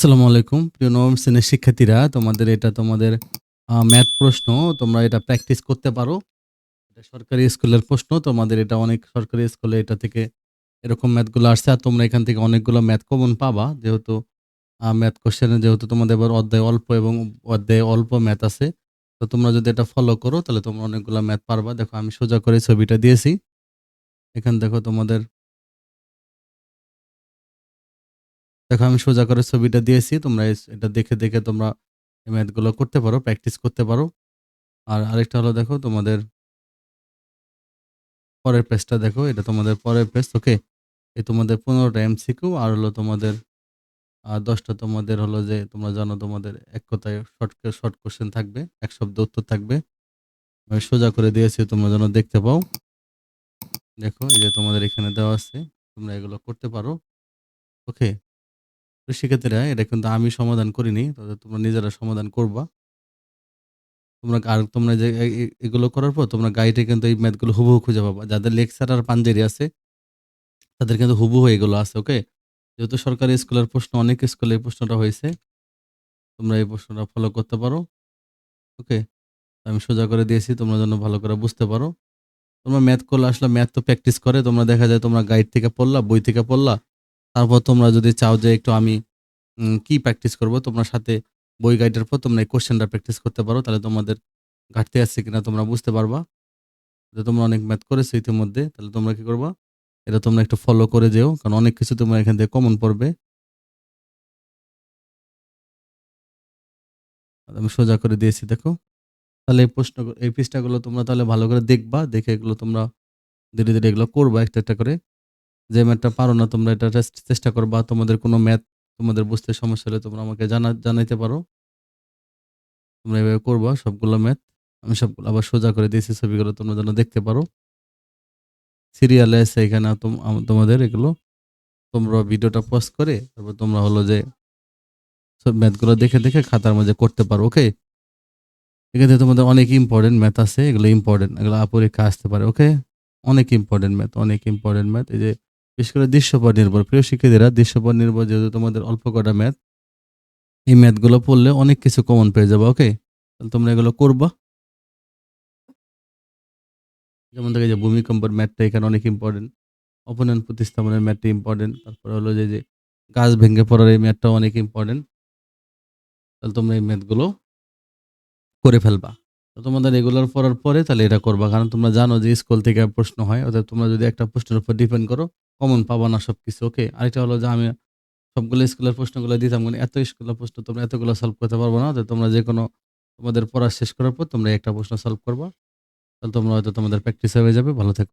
আসসালামু আলাইকুম। প্রিয় নবম শ্রেণির শিক্ষার্থীরা, তোমাদের এটা তোমাদের ম্যাথ প্রশ্ন, তোমরা এটা প্র্যাকটিস করতে পারো। এটা সরকারি স্কুলের প্রশ্ন, তোমাদের এটা অনেক সরকারি স্কুলে এটা থেকে এরকম ম্যাথগুলো আসছে, আর তোমরা এখান থেকে অনেকগুলো ম্যাথ কমন পাবা। যেহেতু ম্যাথ কোশ্চেনে যেহেতু তোমাদের এবার অধ্যায় অল্প এবং অধ্যায়ে অল্প ম্যাথ আছে, তো তোমরা যদি এটা ফলো করো, তাহলে তোমরা অনেকগুলো ম্যাথ পারবা। দেখো, আমি সোজা করে ছবিটা দিয়েছি। এখান দেখো তোমাদের দেখো, আমি সোজা করে ছবিটা দিয়েছি। তোমরা এটা দেখে দেখে তোমরা ম্যাথগুলো করতে পারো, প্র্যাকটিস করতে পারো। আর আরেকটা হলো দেখো, তোমাদের পরের পেজটা দেখো, এটা তোমাদের পরের পেজ ওকে এই তোমাদের পনেরোটা এমসিকিউ আর হলো তোমাদের, আর দশটা তোমাদের হলো যে, তোমরা জানো তোমাদের এক কথায় শর্ট শর্ট কোশ্চেন থাকবে, এক শব্দ উত্তর থাকবে। আমি সোজা করে দিয়েছি, তোমরা যেন দেখতে পাও। দেখো, এই যে তোমাদের এখানে দেওয়া আছে, তোমরা এগুলো করতে পারো ওকে তো শিক্ষার্থীরা এটা কিন্তু আমি সমাধান করিনি তবে তোমরা নিজেরা সমাধান করবা। তোমরা আর তোমরা যে এগুলো করার পর তোমরা গাইডে কিন্তু এই ম্যাথগুলো হুবহু খুঁজে পাবা। যাদের লেকচার আর পাঞ্জেরি আছে, তাদের কিন্তু হুবহু এগুলো আছে, ওকে? যেহেতু সরকারি স্কুলের প্রশ্ন, অনেক স্কুলে এই প্রশ্নটা হয়েছে। তোমরা এই প্রশ্নটা ফলো করতে পারো, ওকে? আমি সোজা করে দিয়েছি, তোমরা যেন ভালো করে বুঝতে পারো। তোমরা ম্যাথ করলে আসলে ম্যাথ তো প্র্যাকটিস করে, তোমরা দেখা যায় তোমরা গাইড থেকে পড়লা, বই থেকে পড়লা তারপর তোমরা যদি চাও যে একটু আমি কি প্র্যাকটিস করব, তোমরা সাথে বই গাইডের পর তোমরা এই কোশ্চেনটা প্র্যাকটিস করতে পারো। তাহলে তোমাদের ঘাটতি আছে কিনা তোমরা বুঝতে পারবা। যে তোমরা অনেক ম্যাথ করেছ ইতিমধ্যে, তাহলে তোমরা কি করবা? এটা তোমরা একটু ফলো করে যেও, কারণ অনেক কিছু তোমরা এখান থেকে কমন পড়বে। আমি সোজা করে দিয়েছি, দেখো। তাহলে এই প্রশ্ন, এই পৃষ্ঠাগুলো তোমরা তাহলে ভালো করে দেখবা, দেখে এগুলো তোমরা ধীরে ধীরে এগুলো করবা একটা একটা করে। যে ম্যাথটা পারো না, তোমরা এটা চেষ্টা করবা। তোমাদের কোনো ম্যাথ তোমাদের বুঝতে সমস্যা হলে তোমরা আমাকে জানা, জানাইতে পারো। তোমরা এভাবে করবা, সবগুলো ম্যাথ আমি সবগুলো আবার সোজা করে দিয়েছি ছবিগুলো, তোমরা যেন দেখতে পারো। সিরিয়ালে আছে এখানে তোম- তোমাদের এগুলো, তোমরা ভিডিওটা পজ করে, তারপর তোমরা হলো যে সব ম্যাথগুলো দেখে দেখে খাতার মাঝে করতে পারো ওকে এখানে তোমাদের অনেক ইম্পর্টেন্ট ম্যাথ আছে, এগুলো ইম্পর্টেন্ট এগুলো পরীক্ষা আসতে পারে ওকে অনেক ইম্পর্টেন্ট ম্যাথ অনেক ইম্পর্টেন্ট ম্যাথ এই যে বিশেষ করে দৃশ্যপট নির্ভর। প্রিয় শিক্ষার্থীরা, দৃশ্যপট নির্ভর যেহেতু তোমাদের অল্প কটা ম্যাথ, এই ম্যাথগুলো পড়লে অনেক কিছু কমন পেয়ে যাবে ওকে তাহলে তোমরা এগুলো করবা। যেমন দেখে যে ভূমিকম্পের ম্যাথটা এখানে অনেক ইম্পর্টেন্ট অপনয়ন প্রতিস্থাপনের ম্যাথটা ইম্পর্টেন্ট তারপরে হলো যে যে গাছ ভেঙে পড়ার এই ম্যাথটাও অনেক ইম্পর্টেন্ট তাহলে তোমরা এই ম্যাথগুলো করে ফেলবা। তো তোমাদের রেগুলার পড়ার পরে তাহলে এটা করবা। কারণ তোমরা জানো যে স্কুল থেকে প্রশ্ন হয় অর্থাৎ তোমরা যদি একটা প্রশ্নের উপর ডিপেন্ড করো কমন পাবা না সব কিছু ওকে আরেকটা হলো যে আমি সবগুলো স্কুলের প্রশ্নগুলো দিতাম মানে এত স্কুলের প্রশ্ন তোমরা এতগুলো সলভ করতে পারব না তো তোমরা যে কোনো তোমাদের পড়া শেষ করার পর তোমরা একটা প্রশ্ন সলভ করবা। তাহলে তোমরা হয়তো তোমাদের প্র্যাকটিস হয়ে যাবে, ভালো থেকো।